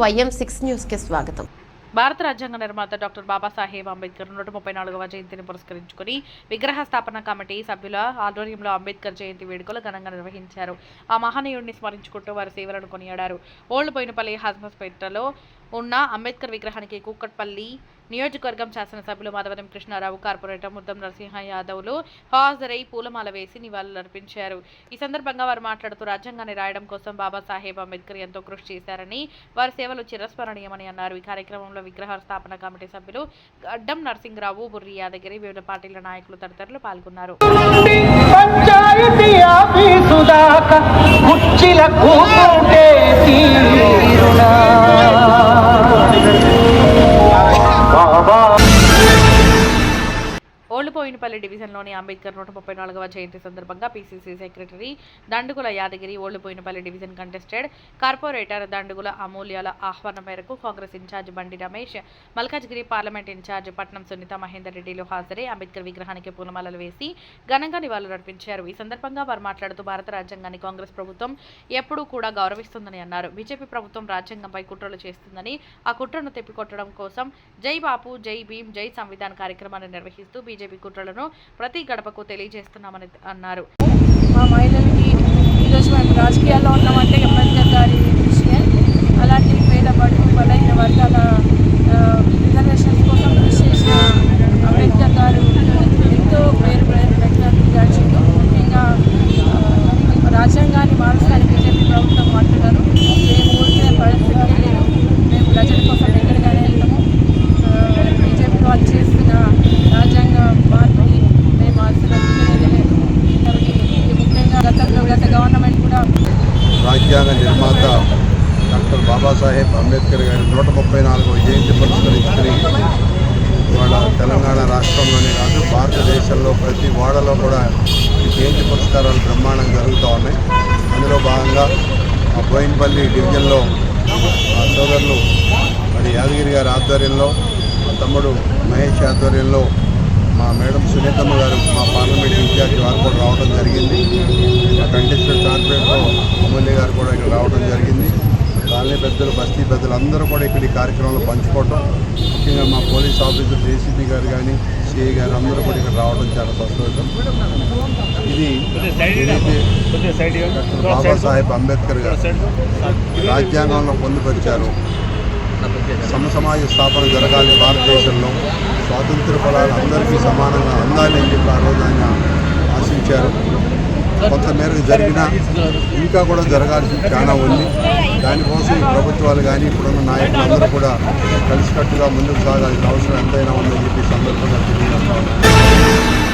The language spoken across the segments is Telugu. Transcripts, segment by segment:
వైఎం సిక్స్ న్యూస్కి స్వాగతం. భారత రాజ్యాంగ నిర్మాత డాక్టర్ బాబాసాహెబ్ అంబేద్కర్ నూట ముప్పై నాలుగవ జయంతిని పురస్కరించుకుని విగ్రహ స్థాపన కమిటీ సభ్యుల ఆధ్వర్యంలో అంబేద్కర్ జయంతి వేడుకలు ఘనంగా నిర్వహించారు. ఆ మహనీయుడిని స్మరించుకుంటూ వారి సేవలను కొనియాడారు. ఓల్డ్ బోయినపల్లి హాస్పిటల్లో ఉన్న అంబేద్కర్ విగ్రహానికి కూకట్పల్లి నియోజకవర్గం శాసనసభ్యులు మాధవరం కృష్ణారావు కార్పొరేటర్ ముద్దం నరసింహ యాదవ్లు హాజరై పూలమాల వేసి నివాళులర్పించారు. ఈ సందర్భంగా వారు మాట్లాడుతూ రాజ్యాంగాన్ని రాయడం కోసం బాబాసాహెబ్ అంబేద్కర్ ఎంతో కృషి చేశారని వారి సేవలు చిరస్మరణీయమని అన్నారు. ఈ కార్యక్రమంలో విగ్రహ స్థాపన కమిటీ సభ్యులు గడ్డం నరసింహరావు బుర్రి యాదగిరి వివిధ పార్టీల నాయకులు తదితరులు పాల్గొన్నారు. పంచాయతీ ఆఫీసు దాకా కుర్చీల కూతుంటే తీరునా? బాబా ఓల్డ్ పోయినపల్లి డివిజన్లోని అంబేద్కర్ నూట ముప్పై నాలుగవ జయంతి సందర్భంగా PCC secretary Dandugula Yadagiri old Bowenpally division contested corporator Dandugula అమూల్యాల ఆహ్వానం మేరకు కాంగ్రెస్ ఇన్ఛార్జ్ బండి రమేష్ మల్కాజ్గిరి పార్లమెంట్ ఇన్ఛార్జ్ పట్నం సునీత మహేందర్ రెడ్డిలు హాజరై అంబేద్కర్ విగ్రహానికి పూలమాలలు వేసి ఘనంగా నివాళులర్పించారు ఈ సందర్భంగా వారు మాట్లాడుతూ భారత రాజ్యాంగాన్ని కాంగ్రెస్ ప్రభుత్వం ఎప్పుడూ కూడా గౌరవిస్తుందని అన్నారు. బీజేపీ ప్రభుత్వం రాజ్యాంగంపై కుట్రలు చేస్తుందని ఆ కుట్రను తెప్పికొట్టడం కోసం జై బాపు జై భీమ్ జై సంవిధాన్ కార్యక్రమాన్ని నిర్వహిస్తూ బీజేపీ వివరాలను ప్రతి గడపకు తెలియజేస్తున్నామని అన్నారు. మా మహిళలకి ఈరోజు మేము రాజకీయాల్లో ఉన్నామంటే అంబేద్కర్ గారి కృషియే అలాంటి పేద బడుగు బలహీన వర్గాల రిజర్వేషన్ కోసం కృషి చేసిన అంబేద్కర్ గారు ఎంతో పేరు పెట్టిన విద్యార్థులు ముఖ్యంగా రాజ్యాంగాన్ని మారుస్తానికి బీజేపీ ప్రభుత్వం అంటున్నారు మేము ఊరికే పరిస్థితి లేదు మేము ప్రజల కోసం ఎక్కడికైనా వెళ్తాము బీజేపీ వాళ్ళు చేస్తున్న రాజ్యాంగ మార్పుని మేము అసలు ఒప్పుకునేది లేదు కాబట్టి ఇది ముఖ్యంగా గతంలో గత గవర్నమెంట్ కూడా రాజ్యాంగ నిర్మాత డాక్టర్ బాబాసాహెబ్ అంబేద్కర్ గారి నూట ముప్పై నాలుగవ జయంతి పురస్కరించుకుని ఇవాళ తెలంగాణ రాష్ట్రంలోనే కాదు భారతదేశంలో ప్రతి వాడలో కూడా ఈ జయంతి పురస్కారాలు బ్రహ్మాండంగా జరుగుతూ ఉన్నాయి అందులో భాగంగా ఆ బోయినపల్లి డివిజన్లో మా సోదరులు మరి యాదగిరి గారి ఆధ్వర్యంలో మా తమ్ముడు మహేష్ ఆధ్వర్యంలో మా మేడం సునీతమ్మ గారు మా పార్లమెంట్ ఇన్ఛార్జ్ వారు కూడా రావడం జరిగింది. మా కంటెస్టెడ్ కార్పొరేటర్ ఎమ్మెల్యే గారు కూడా ఇక్కడ రావడం జరిగింది. కాలనీ పెద్దలు బస్తీ పెద్దలు అందరూ కూడా ఇక్కడ ఈ కార్యక్రమంలో పంచుకోవటం. ముఖ్యంగా మా పోలీస్ ఆఫీసర్ జేసీబీ గారు కానీ సిఐ గారు అందరూ కూడా ఇక్కడ రావడం చాలా సంతోషం. ఇది డాక్టర్ బాబాసాహెబ్ అంబేద్కర్ గారు రాజ్యాంగంలో పొందుపరిచారు సమసమాజ స్థాపన జరగాలి భారతదేశంలో. స్వాతంత్ర ఫలాలు అందరికీ సమానంగా అందాలి అని చెప్పి ఆ రోజు ఆయన ఆశించారు. కొంతమేరకు జరిగినా ఇంకా కూడా జరగాల్సి చాలా ఉంది. దానికోసం ఈ ప్రభుత్వాలు కానీ ఇప్పుడున్న నాయకులు అందరూ కూడా కలిసికట్టుగా ముందుకు సాగాల్సిన అవసరం ఎంతైనా ఉందని చెప్పి సందర్భంగా తెలియజేస్తాను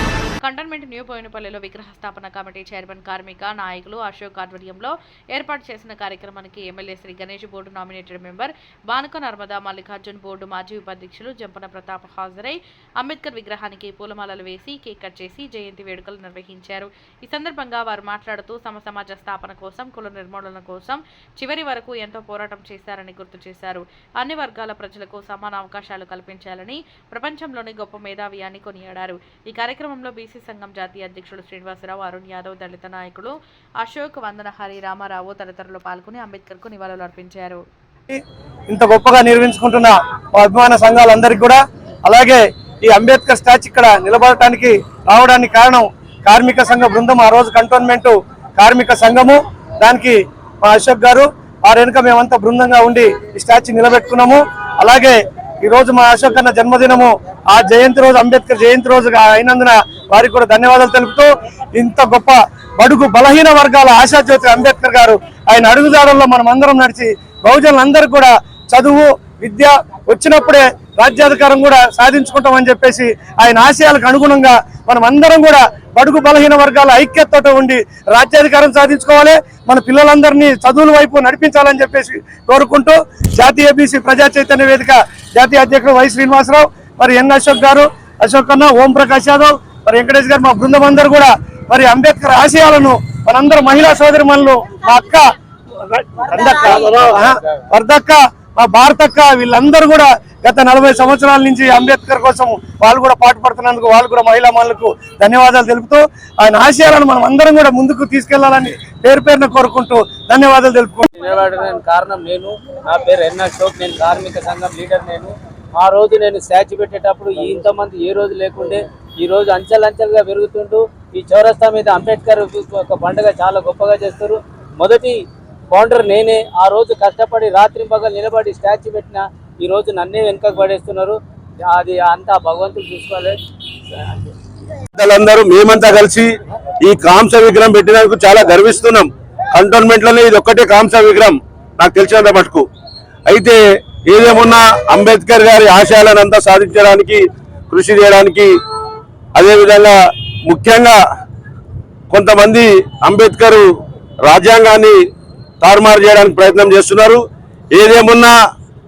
కంటోన్మెంట్ న్యూ పోయినపల్లిలో విగ్రహ స్థాపన కమిటీ చైర్మన్ కార్మిక నాయకులు అశోక్ ఆధ్వర్యంలో ఏర్పాటు చేసిన కార్యక్రమానికి MLA Shri Ganesh board nominated member Banuka Narmada Mallikarjun board మాజీ ఉపాధ్యక్షులు జంపన ప్రతాప్ హాజరై అంబేద్కర్ విగ్రహానికి పూలమాలలు వేసి కేక్ కట్ చేసి జయంతి వేడుకలు నిర్వహించారు. ఈ సందర్భంగా వారు మాట్లాడుతూ సమ సమాజ స్థాపన కోసం కుల నిర్మూలన కోసం చివరి వరకు ఎంతో పోరాటం చేశారని గుర్తు చేశారు. అన్ని వర్గాల ప్రజలకు సమాన అవకాశాలు కల్పించాలని ప్రపంచంలోని గొప్ప మేధావి అని కొనియాడారు. ఈ కార్యక్రమంలో బీసీ సంఘం జాతీయ అధ్యక్షుడు శ్రీనివాసరావు అరుణ్ యాదవ్ దళిత నాయకులు అశోక్ వందన హరి రామారావు తదితరులు పాల్గొని అంబేద్కర్కు నివాళులు అర్పించారు. ఇంత గొప్పగా నిర్వహించుకుంటున్న అభిమాన సంఘాలందరికీ కూడా అలాగే ఈ అంబేద్కర్ స్టాచ్యూ ఇక్కడ నిలబడటానికి రావడానికి కారణం కార్మిక సంఘ బృందం ఆ రోజు కంటోన్మెంట్ కార్మిక సంఘము. దానికి మా అశోక్ గారు ఆ వెనుక మేమంతా బృందంగా ఉండి ఈ స్టాచ్యూ నిలబెట్టుకున్నాము. అలాగే ఈ రోజు మా అశోక్ అన్న జన్మదినము ఆ జయంతి రోజు అంబేద్కర్ జయంతి రోజుగా అయినందున వారికి కూడా ధన్యవాదాలు తెలుపుతూ ఇంత గొప్ప బడుగు బలహీన వర్గాల ఆశాజ్యోతి అంబేద్కర్ గారు ఆయన అడుగుదారుల్లో మనం అందరం నడిచి బహుజనులందరూ కూడా చదువు విద్య వచ్చినప్పుడే రాజ్యాధికారం కూడా సాధించుకుంటామని చెప్పేసి ఆయన ఆశయాలకు అనుగుణంగా మనం అందరం కూడా బడుగు బలహీన వర్గాల ఐక్యతతో ఉండి రాజ్యాధికారం సాధించుకోవాలి. మన పిల్లలందరినీ చదువుల వైపు నడిపించాలని చెప్పేసి కోరుకుంటూ జాతీయ బీసీ ప్రజా చైతన్య వేదిక జాతీయ అధ్యక్షుడు వై శ్రీనివాసరావు మరి ఎన్ అశోక్ గారు అశోక్ అన్న ఓం ప్రకాష్ యాదవ్ మరి వెంకటేష్ గారు మా బృందం అందరూ కూడా మరి అంబేద్కర్ ఆశయాలను మనందరూ మహిళా సోదరి మనలు మా అక్క వర్ధక్క వర్ధక్క మా భారతక్క వీళ్ళందరూ కూడా గత నలభై సంవత్సరాల నుంచి అంబేద్కర్ కోసం వాళ్ళు కూడా పాటుపడుతున్నందుకు వాళ్ళు కూడా మహిళా మనులకు ధన్యవాదాలు తెలుపుతూ ఆయన ఆశయాలను మనం అందరం కూడా ముందుకు తీసుకెళ్ళాలని పేరు పేరున కోరుకుంటూ ధన్యవాదాలు తెలుపుకుంటున్నాను కారణం నేను నా పేరు ఎన్ అశోక్ నేను కార్మిక సంఘం లీడర్ నేను. ఆ రోజు నేను స్టాచ్యూ పెట్టేటప్పుడు ఇంతమంది ఏ రోజు లేకుండే ఈ రోజు అంచెలంచెలుగా పెరుగుతుంటూ ఈ చౌరస్తా మీద అంబేద్కర్ ఒక పండుగ చాలా గొప్పగా చేస్తారు. మొదటి ఫౌండర్ నేనే. ఆ రోజు కష్టపడి రాత్రి పగలు నిలబడి స్టాచ్యూ పెట్టిన ఈ రోజు నన్నే వెనుకకు పడేస్తున్నారు. అది అంతా భగవంతుడు చూసుకోవాలి. పెద్దలందరూ మేమంతా కలిసి ఈ కాంస విగ్రహం పెట్టినందుకు చాలా గర్విస్తున్నాం. కంటోన్మెంట్లోనే ఇది ఒక్కటే కాంస విగ్రహం నాకు తెలిసినంత మటుకు. అయితే ఏదేమున్నా అంబేద్కర్ గారి ఆశయాలను అంతా సాధించడానికి కృషి చేయడానికి అదేవిధంగా ముఖ్యంగా కొంతమంది అంబేద్కర్ రాజ్యాంగాన్ని తారుమారు చేయడానికి ప్రయత్నం చేస్తున్నారు. ఏదేమున్నా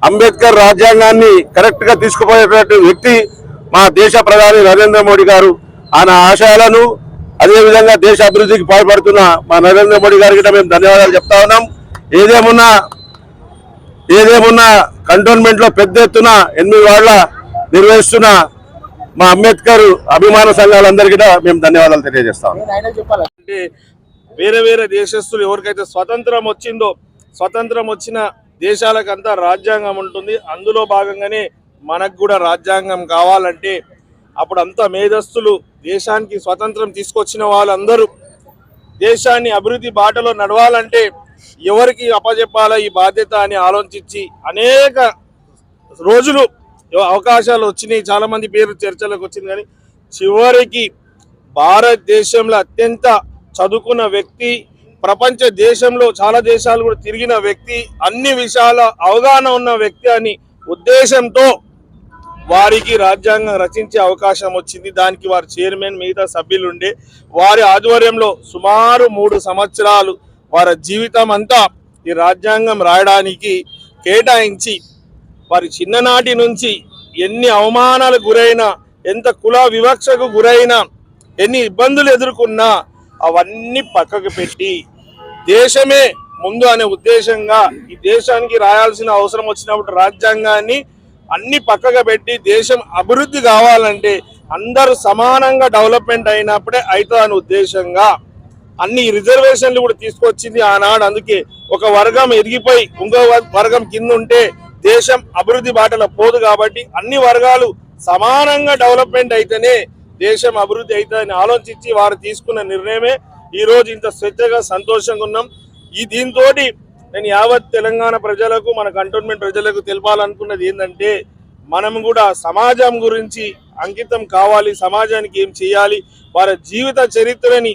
అంబేద్కర్ రాజ్యాంగాన్ని కరెక్ట్గా తీసుకుపోయేటువంటి వ్యక్తి మా దేశ ప్రధాని నరేంద్ర మోడీ గారు. ఆయన ఆశయాలను అదేవిధంగా దేశ అభివృద్ధికి పాల్పడుతున్న మా నరేంద్ర మోడీ గారికి కూడా మేము ధన్యవాదాలు చెప్తా ఉన్నాం. ఏదేమున్నా ఏదేమున్నా కంటోన్మెంట్లో పెద్ద ఎత్తున ఎనిమిది వార్డుల నిర్వహిస్తున్న మా అంబేద్కర్ అభిమాన సంఘాలందరికీ కూడా మేము ధన్యవాదాలు తెలియజేస్తాం అంటే వేరే వేరే దేశస్తులు ఎవరికైతే స్వతంత్రం వచ్చిందో స్వతంత్రం వచ్చిన దేశాలకంతా రాజ్యాంగం ఉంటుంది. అందులో భాగంగానే మనకు కూడా రాజ్యాంగం కావాలంటే అప్పుడు అంతా మేధస్తులు దేశానికి స్వతంత్రం తీసుకొచ్చిన వాళ్ళందరూ దేశాన్ని అభివృద్ధి బాటలో నడవాలంటే ఎవరికి అప్పచెప్పాలా ఈ బాధ్యత అని ఆలోచించి అనేక రోజులు అవకాశాలు వచ్చినాయి. చాలామంది పేరు చర్చలకు వచ్చింది కానీ చివరికి భారతదేశంలో అత్యంత చదువుకున్న వ్యక్తి ప్రపంచ దేశంలో చాలా దేశాలు కూడా తిరిగిన వ్యక్తి అన్ని విషయాల అవగాహన ఉన్న వ్యక్తి అని ఉద్దేశంతో వారికి రాజ్యాంగం రచించే అవకాశం వచ్చింది. దానికి వారి చైర్మన్ మిగతా సభ్యులుండే. వారి ఆధ్వర్యంలో సుమారు మూడు సంవత్సరాలు వారి జీవితం అంతా ఈ రాజ్యాంగం రాయడానికి కేటాయించి వారి చిన్ననాటి నుంచి ఎన్ని అవమానాలకు గురైనా ఎంత కుల వివక్షకు గురైనా ఎన్ని ఇబ్బందులు ఎదుర్కొన్నా అవన్నీ పక్కకు పెట్టి దేశమే ముందు అనే ఉద్దేశంగా ఈ దేశానికి రాయాల్సిన అవసరం వచ్చినప్పుడు రాజ్యాంగాన్ని అన్ని పక్కగా పెట్టి దేశం అభివృద్ధి కావాలంటే అందరూ సమానంగా డెవలప్మెంట్ అయినప్పుడే అవుతుంది అనే ఉద్దేశంగా అన్ని రిజర్వేషన్లు కూడా తీసుకొచ్చింది ఆనాడు. అందుకే ఒక వర్గం ఎదిగిపోయి ఇంకో వర్గం కింద ఉంటే దేశం అభివృద్ధి బాటలో పోదు కాబట్టి అన్ని వర్గాలు సమానంగా డెవలప్మెంట్ అయితేనే దేశం అభివృద్ధి అవుతుందని ఆలోచించి వారు తీసుకున్న నిర్ణయమే. ఈరోజు ఇంత స్వేచ్ఛగా సంతోషంగా ఉన్నాం. ఈ దీంతో నేను యావత్ తెలంగాణ ప్రజలకు మన కంటోన్మెంట్ ప్రజలకు తెలపాలనుకున్నది ఏంటంటే మనం కూడా సమాజం గురించి అంకితం కావాలి సమాజానికి ఏం చేయాలి వారి జీవిత చరిత్రని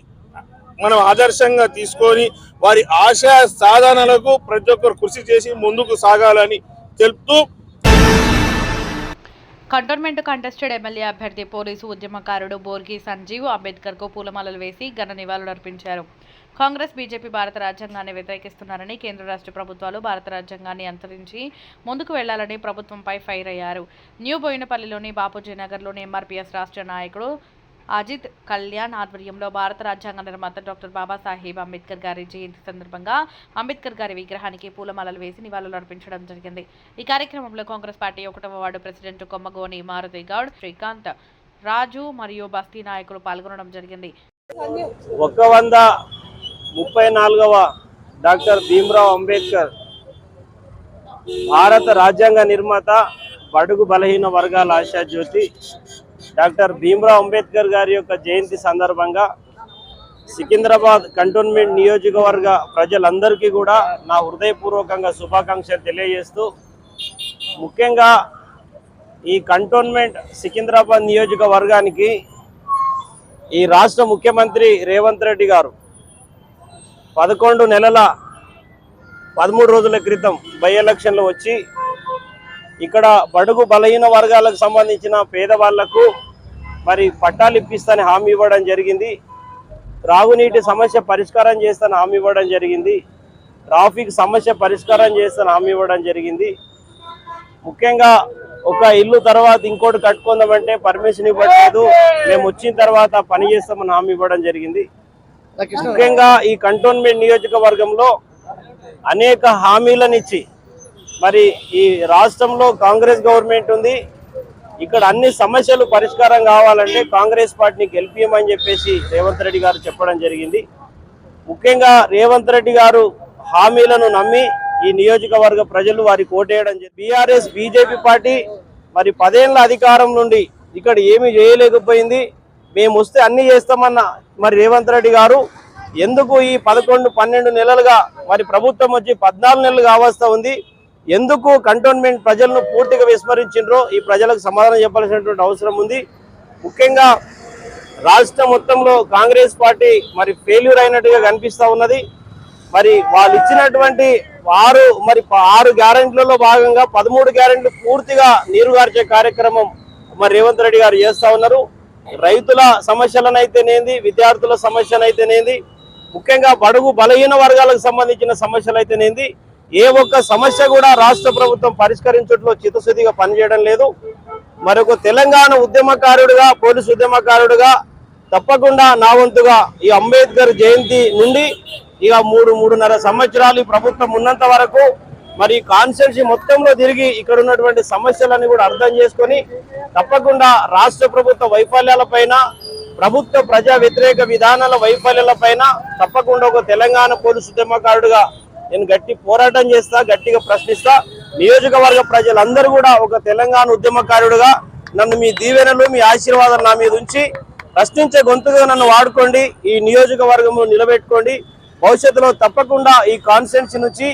మనం ఆదర్శంగా తీసుకొని వారి ఆశయ సాధనలకు ప్రతి ఒక్కరు కృషి చేసి ముందుకు సాగాలని తెలుపుతూ కంటోన్మెంట్ కంటెస్టెడ్ ఎమ్మెల్యే అభ్యర్థి పోలీసు ఉద్యమకారుడు బోర్గి సంజీవ్ అంబేద్కర్కు పూలమాలలు వేసి ఘన నివాళులర్పించారు కాంగ్రెస్ బీజేపీ భారత రాజ్యాంగాన్ని వ్యతిరేకిస్తున్నారని కేంద్ర రాష్ట్ర ప్రభుత్వాలు భారత రాజ్యాంగాన్ని అంతరించి ముందుకు వెళ్ళాలని ప్రభుత్వంపై ఫైర్ అయ్యారు. న్యూ బోయినపల్లిలోని బాపూజీ నగర్లోని ఎంఆర్పీఎస్ రాష్ట్ర నాయకుడు అజిత్ కళ్యాణ్ ఆధ్వర్యంలో భారత రాజ్యాంగ నిర్మాత డాక్టర్ బాబాసాహెబ్ అంబేద్కర్ గారి జయంతి సందర్భంగా అంబేద్కర్ గారి విగ్రహానికి పూలమాలలు వేసి నివాళులు అర్పించడం జరిగింది. ఈ కార్యక్రమంలో కాంగ్రెస్ పార్టీ ఒకటవ వార్డు ప్రెసిడెంట్ కొమ్మగోని మారుతి గౌడ్ శ్రీకాంత్ రాజు మరియు బస్తీ నాయకులు పాల్గొనడం జరిగింది. ఒక వంద ముప్పై నాలుగవ డాక్టర్ భీమ్రావ్ అంబేద్కర్ భారత రాజ్యాంగ నిర్మాత బడుగు బలహీన వర్గాల ఆశాజ్యోతి డాక్టర్ భీమ్రావ్ అంబేద్కర్ గారి యొక్క జయంతి సందర్భంగా సికింద్రాబాద్ కంటోన్మెంట్ నియోజకవర్గ ప్రజలందరికీ కూడా నా హృదయపూర్వకంగా శుభాకాంక్షలు తెలియజేస్తూ ముఖ్యంగా ఈ కంటోన్మెంట్ సికింద్రాబాద్ నియోజకవర్గానికి ఈ రాష్ట్ర ముఖ్యమంత్రి రేవంత్ రెడ్డి గారు పదకొండు నెలల పదమూడు రోజుల క్రితం బై ఎలక్షన్లు వచ్చి ఇక్కడ బడుగు బలహీన వర్గాలకు సంబంధించిన పేదవాళ్ళకు మరి పట్టాలు ఇప్పిస్తానని హామీ ఇవ్వడం జరిగింది. త్రాగునీటి సమస్య పరిష్కారం చేస్తానని హామీ ఇవ్వడం జరిగింది. ట్రాఫిక్ సమస్య పరిష్కారం చేస్తానని హామీ ఇవ్వడం జరిగింది. ముఖ్యంగా ఒక ఇల్లు తర్వాత ఇంకోటి కట్టుకుందామంటే పర్మిషన్ ఇవ్వట్లేదు. మేము వచ్చిన తర్వాత పని చేస్తామని హామీ ఇవ్వడం జరిగింది. ముఖ్యంగా ఈ కంటోన్మెంట్ నియోజకవర్గంలో అనేక హామీలను ఇచ్చి మరి ఈ రాష్ట్రంలో కాంగ్రెస్ గవర్నమెంట్ ఉంది. ఇక్కడ అన్ని సమస్యలు పరిష్కారం కావాలంటే కాంగ్రెస్ పార్టీని గెలిపియమని చెప్పేసి రేవంత్ రెడ్డి గారు చెప్పడం జరిగింది. ముఖ్యంగా రేవంత్ రెడ్డి గారు హామీలను నమ్మి ఈ నియోజకవర్గ ప్రజలు వారి కోటేయడం బీఆర్ఎస్ బీజేపీ పార్టీ మరి పదేళ్ళ అధికారం నుండి ఇక్కడ ఏమి చేయలేకపోయింది. మేము వస్తే అన్ని చేస్తామన్న మరి రేవంత్ రెడ్డి గారు. ఎందుకు ఈ పదకొండు పన్నెండు నెలలుగా మరి ప్రభుత్వం వచ్చి పద్నాలుగు నెలలు కావస్తా ఉంది. ఎందుకు కంటోన్మెంట్ ప్రజలను పూర్తిగా విస్మరించిండ్రో ఈ ప్రజలకు సమాధానం చెప్పాల్సినటువంటి అవసరం ఉంది. ముఖ్యంగా రాష్ట్రం మొత్తంలో కాంగ్రెస్ పార్టీ మరి ఫెయిల్యూర్ అయినట్టుగా కనిపిస్తా ఉన్నది. మరి వాళ్ళు ఇచ్చినటువంటి ఆరు మరి ప- ఆరు గ్యారెంట్లలో భాగంగా పదమూడు గ్యారెంట్లు పూర్తిగా నీరుగార్చే కార్యక్రమం మరి రేవంత్ రెడ్డి గారు చేస్తూ ఉన్నారు. రైతుల సమస్యలనైతేనేంది విద్యార్థుల సమస్యనైతేనేంది ముఖ్యంగా బడుగు బలహీన వర్గాలకు సంబంధించిన సమస్యలు అయితేనేంది ఏ ఒక్క సమస్య కూడా రాష్ట్ర ప్రభుత్వం పరిష్కరించడంలో చిత్తశుద్ధిగా పనిచేయడం లేదు. మరొక తెలంగాణ ఉద్యమకారుడిగా పోలీసు ఉద్యమకారుడిగా తప్పకుండా నా వంతుగా ఈ అంబేద్కర్ జయంతి నుండి ఇక మూడు మూడున్నర సంవత్సరాలు ఈ ప్రభుత్వం ఉన్నంత వరకు మరి కాన్స్టిట్యూన్సీ మొత్తంలో తిరిగి ఇక్కడ ఉన్నటువంటి సమస్యలన్నీ కూడా అర్థం చేసుకొని తప్పకుండా రాష్ట్ర ప్రభుత్వ వైఫల్యాలపైన ప్రభుత్వ ప్రజా వ్యతిరేక విధానాల వైఫల్యాలపైన తప్పకుండా ఒక తెలంగాణ పోలీసు ఉద్యమకారుడిగా నేను గట్టి పోరాటం చేస్తా గట్టిగా ప్రశ్నిస్తా. నియోజకవర్గ ప్రజలందరూ కూడా ఒక తెలంగాణ ఉద్యమకారుడుగా నన్ను మీ దీవెనలు మీ ఆశీర్వాదం నా మీద ఉంచి ప్రశ్నించే గొంతుగా నన్ను వాడుకోండి ఈ నియోజకవర్గంలో నిలబెట్టుకోండి. భవిష్యత్తులో తప్పకుండా ఈ కాన్స్టిట్యున్సీ నుంచి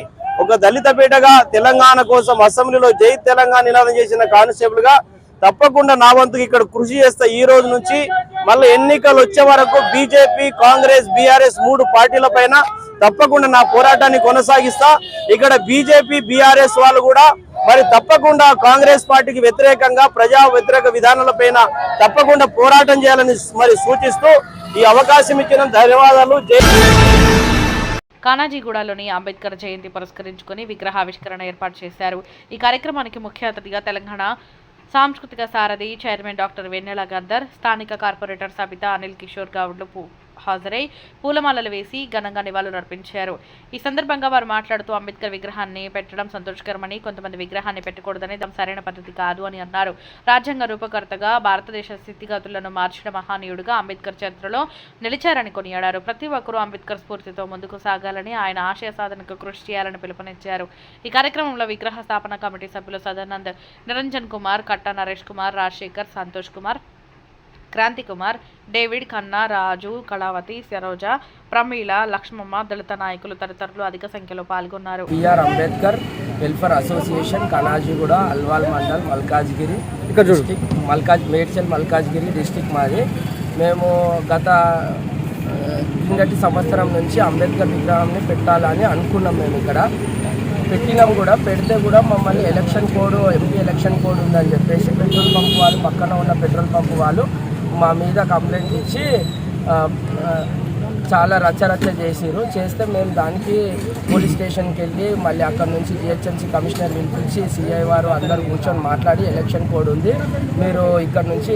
ఒక దళిత పీటగా తెలంగాణ కోసం అసెంబ్లీలో జై తెలంగాణ నినాదం చేసిన కానిస్టేబుల్గా తప్పకుండా నా వంతుకు ఇక్కడ కృషి చేస్తా ఈ రోజు నుంచి. మళ్ళీ ఎన్నికలు వచ్చే వరకు బీజేపీ కాంగ్రెస్ బీఆర్ఎస్ మూడు పార్టీల పైన తప్పకుండా నా పోరాటాన్ని కొనసాగిస్తా. ఇక్కడ బీజేపీ బీఆర్ఎస్ వాళ్ళు కూడా మరి తప్పకుండా కాంగ్రెస్ పార్టీకి వ్యతిరేకంగా ప్రజా వ్యతిరేక విధానాల పైన తప్పకుండా పోరాటం చేయాలని మరి సూచిస్తూ ఈ అవకాశం ఇచ్చిన ధన్యవాదాలు. జై కానాజీగూడలోని అంబేద్కర్ జయంతి పురస్కరించుకుని విగ్రహావిష్కరణ ఏర్పాటు చేశారు. ఈ కార్యక్రమానికి ముఖ్య అతిథిగా తెలంగాణ సాంస్కృతిక సారథి చైర్మన్ డాక్టర్ వెన్నెల గద్దర్ స్థానిక కార్పొరేటర్ సబితా అనిల్ కిషోర్ గౌడ్లు హాజరై పూలమాలలు వేసి ఘనంగా నివాళులు అర్పించారు. ఈ సందర్భంగా వారు మాట్లాడుతూ అంబేద్కర్ విగ్రహాన్ని పెట్టడం సంతోషకరమని కొంతమంది విగ్రహాన్ని పెట్టకూడదని తమ సరైన పద్ధతి కాదు అని అన్నారు. రాజ్యాంగ రూపకర్తగా భారతదేశ స్థితిగతులను మార్చిన మహానీయుడుగా అంబేద్కర్ చరిత్రలో నిలిచారని కొనియాడారు. ప్రతి ఒక్కరూ అంబేద్కర్ స్ఫూర్తితో ముందుకు సాగాలని ఆయన ఆశయ సాధనకు కృషి చేయాలని పిలుపునిచ్చారు. ఈ కార్యక్రమంలో విగ్రహ స్థాపన కమిటీ సభ్యులు సదానంద్ నిరంజన్ కుమార్ కట్టా నరేష్ కుమార్ రాజశేఖర్ సంతోష్ కుమార్ క్రాంతి కుమార్ డేవిడ్ ఖన్నా రాజు కళావతి సరోజ ప్రమీల లక్ష్మమ్మ దళిత నాయకులు తదితరులు అధిక సంఖ్యలో పాల్గొన్నారు. B R Ambedkar welfare association Kanajiguda Alwal mandal Malkajgiri district Malkaj Medchal Malkajgiri district మాది. మేము గత కిందటి సంవత్సరం నుంచి అంబేద్కర్ విగ్రహాన్ని పెట్టాలని అనుకున్నాం మేము ఇక్కడ. పెట్టినాం కూడా పెడితే కూడా మమ్మల్ని election code MP election code ఉందని చెప్పేసి పెట్రోల్ పంప్ వాళ్ళు పక్కన ఉన్న పెట్రోల్ పంప్ వాళ్ళు మా మీద కంప్లైంట్ ఇచ్చి ఆ, ఆ, చాలా రచ్చరచ్చ చేసిరు చేస్తే మేము దానికి పోలీస్ స్టేషన్కి వెళ్ళి మళ్ళీ అక్కడ నుంచి జిహెచ్ఎంసీ కమిషనర్ పిలిపించి సిఐ వారు అందరు కూర్చొని మాట్లాడి ఎలక్షన్ కోడ్ ఉంది. మీరు ఇక్కడ నుంచి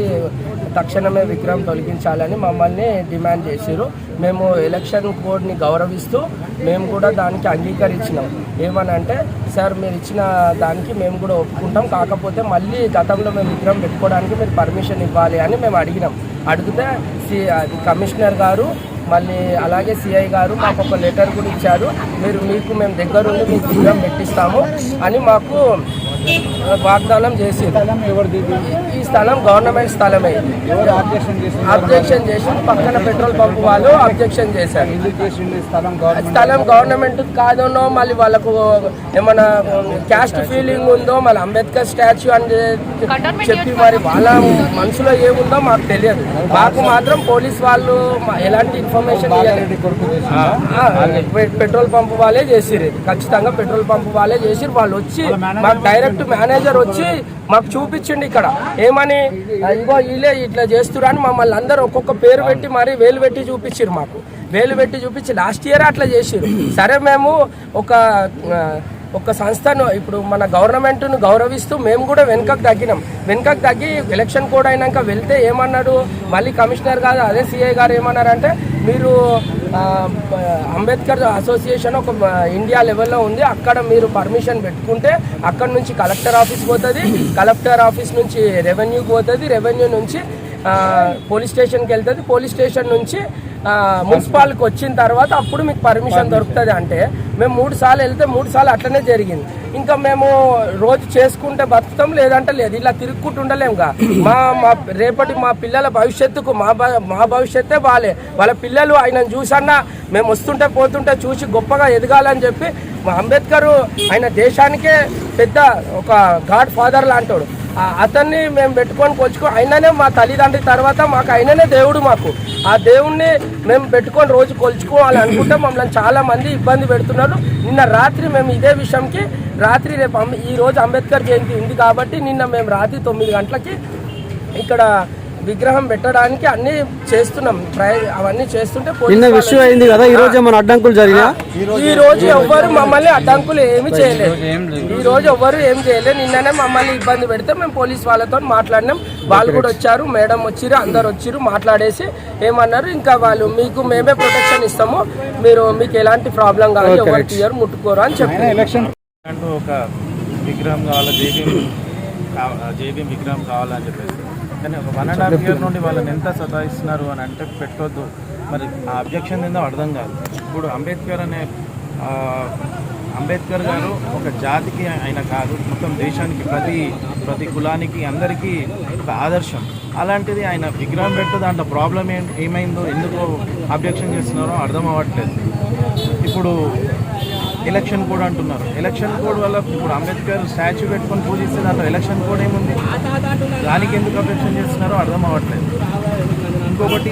తక్షణమే విగ్రహం తొలగించాలని మమ్మల్ని డిమాండ్ చేసిరు మేము ఎలక్షన్ కోడ్ని గౌరవిస్తూ మేము కూడా దానికి అంగీకరించినాం. ఏమనంటే సార్ మీరు ఇచ్చిన దానికి మేము కూడా ఒప్పుకుంటాం. కాకపోతే మళ్ళీ గతంలో మేము విగ్రహం పెట్టుకోవడానికి మీరు పర్మిషన్ ఇవ్వాలి అని మేము అడిగినాం. అడిగితే కమిషనర్ గారు మళ్ళీ అలాగే సిఐ గారు మాకు ఒక లెటర్ కూడా ఇచ్చారు. మీరు మీకు మేము దగ్గరుండి మీకు విగ్రహం పెట్టిస్తాము అని మాకు వాగ్దానం చేసి ఈ స్థలం గవర్నమెంట్ స్థలమే. అబ్జెక్షన్ చేసి పక్కన పెట్రోల్ పంప్ వాళ్ళు అబ్జెక్షన్ చేశారు. స్థలం గవర్నమెంట్? కాదనో మళ్ళీ వాళ్ళకు ఏమైనా క్యాస్ట్ ఫీలింగ్ ఉందో మళ్ళీ అంబేద్కర్ స్టాచ్యూ అని చెప్పి మరి వాళ్ళ మనసులో ఏముందో మాకు తెలియదు. మాకు మాత్రం పోలీస్ వాళ్ళు ఎలాంటి ఇన్ఫర్మేషన్ పెట్రోల్ పంప్ వాళ్ళే చేసిరు ఖచ్చితంగా పెట్రోల్ పంప్ వాళ్ళే చేసిరు వాళ్ళు వచ్చి మాకు డైరెక్ట్ మేనేజర్ వచ్చి మాకు చూపించిండు ఇక్కడ. ఏమని "ఆ, ఇగో వీళ్ళే ఇట్లా చేస్తురు అని మమ్మల్ని అందరూ ఒక్కొక్క పేరు పెట్టి మరి వేలు పెట్టి చూపించిరు మాకు. వేలు పెట్టి చూపించి లాస్ట్ ఇయర్ అట్లా చేసిరు సరే మేము ఒక ఒక సంస్థను ఇప్పుడు మన గవర్నమెంట్ను గౌరవిస్తూ మేము కూడా వెనుకకు తగ్గినాం. వెనుకకు తగ్గి ఎలక్షన్ కోడ్ అయినాక వెళ్తే ఏమన్నాడు? మళ్ళీ కమిషనర్ గారు అదే సిఐ గారు ఏమన్నారంటే మీరు అంబేద్కర్ అసోసియేషన్ ఒక ఇండియా లెవెల్లో ఉంది అక్కడ మీరు పర్మిషన్ పెట్టుకుంటే అక్కడ నుంచి కలెక్టర్ ఆఫీస్ పోతుంది కలెక్టర్ ఆఫీస్ నుంచి రెవెన్యూకి పోతుంది రెవెన్యూ నుంచి పోలీస్ స్టేషన్కి వెళ్తుంది. పోలీస్ స్టేషన్ నుంచి మున్సిపాల్కి వచ్చిన తర్వాత అప్పుడు మీకు పర్మిషన్ దొరుకుతుంది అంటే మేము మూడు సార్లు వెళ్తే మూడు సార్లు అట్లనే జరిగింది. ఇంకా మేము రోజు చేసుకుంటే బతుకుతాం లేదంటే లేదు. ఇలా తిరుగుకుంటూ ఉండలేముగా మా మా రేపటి మా పిల్లల భవిష్యత్తుకు మా మా భవిష్యత్తే బాలే. వాళ్ళ పిల్లలు ఆయన చూసన్నా మేము వస్తుంటే పోతుంటే చూసి గొప్పగా ఎదగాలని చెప్పి మా అంబేద్కర్ ఆయన దేశానికే పెద్ద ఒక గాడ్ ఫాదర్ లాంటాడు. అతన్ని మేము పెట్టుకొని కొలుచుకో ఆయననే మా తల్లిదండ్రి తర్వాత మాకు ఆయననే దేవుడు మాకు. ఆ దేవుణ్ణి మేము పెట్టుకొని రోజు కొలుచుకోవాలి అనుకుంటే మమ్మల్ని చాలా మంది ఇబ్బంది పెడుతున్నారు. నిన్న రాత్రి మేము ఇదే విషయంకి రాత్రి రేపు ఈ రోజు అంబేద్కర్ జయంతి ఉంది కాబట్టి నిన్న మేము రాత్రి తొమ్మిది గంటలకి ఇక్కడ విగ్రహం పెట్టడానికి అన్ని చేస్తున్నాం. అవన్నీ చేస్తుంటే నిన్న విషయం అయింది కదా ఈ రోజు ఏమైనా అడ్డంకులు జరిగినా? ఈ రోజు ఎవ్వరు మమ్మల్ని అడ్డంకులు ఏమి చేయలేదు. ఈ రోజు ఎవ్వరు ఏం చేయలేదు. నిన్ననే మమ్మల్ని ఇబ్బంది పెడితే మేము పోలీస్ వాళ్ళతో మాట్లాడినాం. వాళ్ళు కూడా వచ్చారు మేడం వచ్చిరు అందరు వచ్చిరు మాట్లాడేసి ఏమన్నారు? ఇంకా వాళ్ళు మీకు మేమే ప్రొటెక్షన్ ఇస్తాము. మీరు మీకు ఎలాంటి ప్రాబ్లం కాదు ఎవరు తీయరు ముట్టుకోరు అని చెప్పి. అంటూ ఒక విగ్రహం కావాలి జేబీఎం జేబీఎం విగ్రహం కావాలని చెప్పేసి. కానీ ఒక వన్ అండ్ హాఫ్ ఇయర్ నుండి వాళ్ళని ఎంత సతాయిస్తున్నారు అని అంటే పెట్టొద్దు. మరి ఆ అబ్జెక్షన్ ఏందో అర్థం కాదు. ఇప్పుడు అంబేద్కర్ అనే అంబేద్కర్ గారు ఒక జాతికి ఆయన కాదు. మొత్తం దేశానికి ప్రతి ప్రతి కులానికి అందరికీ ఒక ఆదర్శం. అలాంటిది ఆయన విగ్రహం పెడితే దాంట్లో ప్రాబ్లం ఏం ఏమైందో ఎందుకు అబ్జెక్షన్ చేస్తున్నారో అర్థం అవ్వట్లేదు. ఇప్పుడు ఎలక్షన్ కోడ్ అంటున్నారు. ఎలక్షన్ కోడ్ వల్ల ఇప్పుడు అంబేద్కర్ స్టాచ్యూ పెట్టుకొని పూజిస్తే దాంట్లో ఎలక్షన్ కోడ్ ఏముంది? దానికి ఎందుకు అబ్జెక్షన్ చేస్తున్నారో అర్థం అవ్వట్లేదు. ఇంకొకటి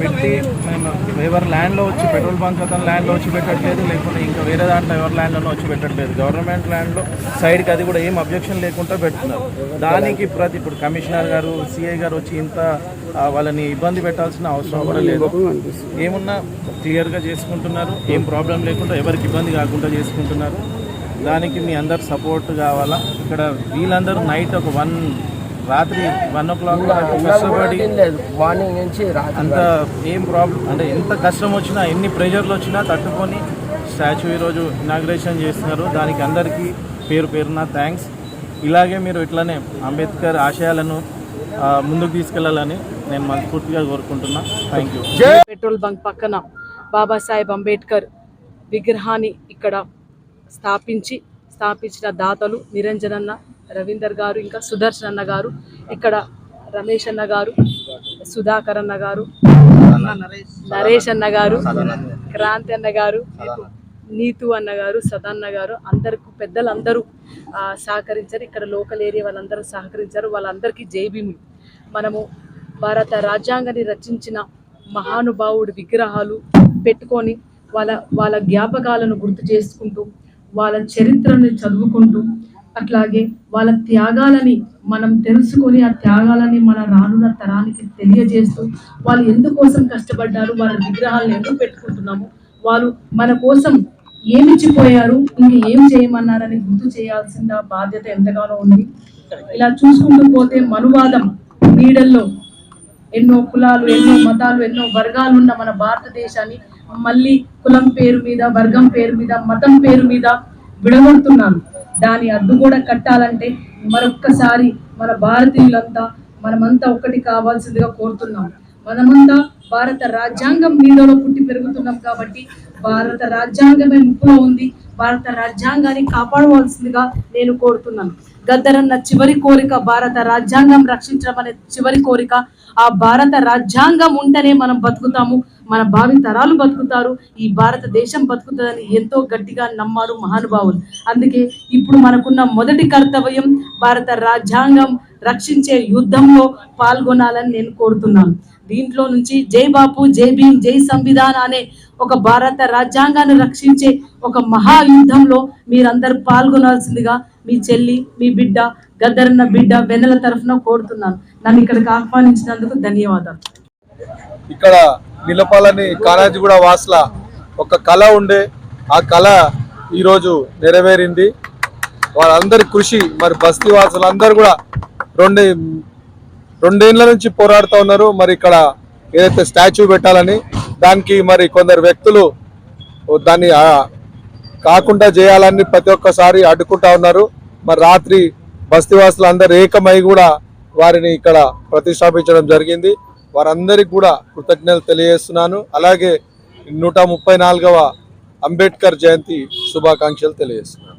పెట్టి మేము ఎవరి ల్యాండ్లో వచ్చి పెట్రోల్ బంక్ అతను ల్యాండ్లో వచ్చి పెట్టట్లేదు లేకుంటే ఇంకా వేరే దాంట్లో ఎవరి ల్యాండ్లోనో వచ్చి పెట్టట్లేదు. గవర్నమెంట్ ల్యాండ్లో సైడ్కి అది కూడా ఏం అబ్జెక్షన్ లేకుండా పెడుతున్నారు దానికి ప్రతి ఇప్పుడు కమిషనర్ గారు సిఐ గారు వచ్చి ఇంత వాళ్ళని ఇబ్బంది పెట్టాల్సిన అవసరం కూడా లేదు. ఏమున్నా క్లియర్గా చేసుకుంటున్నారు ఏం ప్రాబ్లం లేకుండా ఎవరికి ఇబ్బంది కాకుండా చేసుకుంటున్నారు. దానికి మీ అందరు సపోర్ట్ కావాలా? ఇక్కడ వీళ్ళందరూ నైట్ ఒక వన్ రాత్రి వన్ ఓ క్లాక్ కష్టపడి మార్నింగ్ నుంచి రాత్రి అంత ఏం ప్రాబ్లం అంటే ఎంత కష్టం వచ్చినా ఎన్ని ప్రెషర్లు వచ్చినా తట్టుకొని స్టాచ్యూ ఈరోజు ఇనాగ్రేషన్ చేస్తున్నారు. దానికి అందరికీ పేరు పేరున థ్యాంక్స్ ఇలాగే మీరు ఇట్లానే అంబేద్కర్ ఆశయాలను ముందుకు తీసుకెళ్ళాలని నేను మనస్ఫూర్తిగా కోరుకుంటున్నా. థ్యాంక్ యూ పెట్రోల్ బంక్ పక్కన బాబాసాహెబ్ అంబేద్కర్ విగ్రహాన్ని ఇక్కడ స్థాపించి స్థాపించిన దాతలు నిరంజన్ అన్న రవీందర్ గారు ఇంకా సుదర్శన్ అన్న గారు ఇక్కడ రమేష్ అన్న గారు సుధాకర్ అన్న గారు నరేష్ అన్న గారు క్రాంతి అన్న గారు నీతు అన్న గారు సదాన్న గారు అందరికి పెద్దలందరూ సహకరించారు. ఇక్కడ లోకల్ ఏరియా వాళ్ళందరూ సహకరించారు. వాళ్ళందరికీ జైభీములు మనము భారత రాజ్యాంగాన్ని రచించిన మహానుభావుడి విగ్రహాలు పెట్టుకొని వాళ్ళ వాళ్ళ జ్ఞాపకాలను గుర్తు చేసుకుంటూ వాళ్ళ చరిత్రను చదువుకుంటూ అట్లాగే వాళ్ళ త్యాగాలని మనం తెలుసుకొని ఆ త్యాగాలని మన రానున్న తరానికి తెలియజేస్తూ వాళ్ళు ఎందుకోసం కష్టపడ్డారు వాళ్ళ విగ్రహాలను ఎందుకు పెట్టుకుంటున్నాము వాళ్ళు మన కోసం ఏమిచ్చిపోయారు ఇంక ఏం చేయమన్నారని గుర్తు చేయాల్సిన బాధ్యత ఎంతగానో ఉంది. ఇలా చూసుకుంటూ పోతే మనువాదం నీడల్లో ఎన్నో కులాలు ఎన్నో మతాలు ఎన్నో వర్గాలు ఉన్న మన భారతదేశాన్ని మళ్ళీ కులం పేరు మీద వర్గం పేరు మీద మతం పేరు మీద విడగొడుతున్నాను. దాని అడ్డు కూడా కట్టాలంటే మరొక్కసారి మన భారతీయులంతా మనమంతా ఒకటి కావాల్సిందిగా కోరుతున్నాం. మనమంతా భారత రాజ్యాంగం నీడలో పుట్టి పెరుగుతున్నాం కాబట్టి భారత రాజ్యాంగమే ముప్పులో ఉంది. భారత రాజ్యాంగాన్ని కాపాడవలసిందిగా నేను కోరుతున్నాను. గద్దరన్న చివరి కోరిక భారత రాజ్యాంగం రక్షించడం అనే చివరి కోరిక ఆ భారత రాజ్యాంగం ఉంటేనే మనం బతుకుతాము. మన భావి తరాలు బతుకుతారు ఈ భారతదేశం బతుకుతుందని ఎంతో గట్టిగా నమ్మారు మహానుభావులు. అందుకే ఇప్పుడు మనకున్న మొదటి కర్తవ్యం భారత రాజ్యాంగం రక్షించే యుద్ధంలో పాల్గొనాలని నేను కోరుతున్నాను. దీంట్లో నుంచి జై బాపు జై భీమ్ జై సంవిధాన్ అనే ఒక భారత రాజ్యాంగాన్ని రక్షించే ఒక మహాయుద్ధంలో మీరందరూ పాల్గొనాల్సిందిగా మీ చెల్లి మీ బిడ్డ గద్దరన్న బిడ్డ వెన్నెల తరఫున కోరుతున్నాను. నన్ను ఇక్కడికి ఆహ్వానించినందుకు ధన్యవాదాలు. ఇక్కడ నిలపాలని కానాజిగూడ వాసుల ఒక కళ ఉండే ఆ కళ ఈరోజు నెరవేరింది. వాళ్ళందరి కృషి మరి బస్తీ వాసులందరూ కూడా రెండు రెండేళ్ళ నుంచి పోరాడుతూ ఉన్నారు. మరి ఇక్కడ ఏదైతే స్టాచ్యూ పెట్టాలని దానికి మరి కొందరు వ్యక్తులు దాన్ని కాకుండా చేయాలని ప్రతి ఒక్కసారి అడ్డుకుంటా ఉన్నారు. మరి రాత్రి బస్తీవాసులు అందరు ఏకమై కూడా వారిని ఇక్కడ ప్రతిష్టాపించడం జరిగింది. వారందరికీ కూడా కృతజ్ఞతలు తెలియజేస్తున్నాను. అలాగే నూట ముప్పై నాలుగవ అంబేద్కర్ జయంతి శుభాకాంక్షలు తెలియజేస్తున్నాను.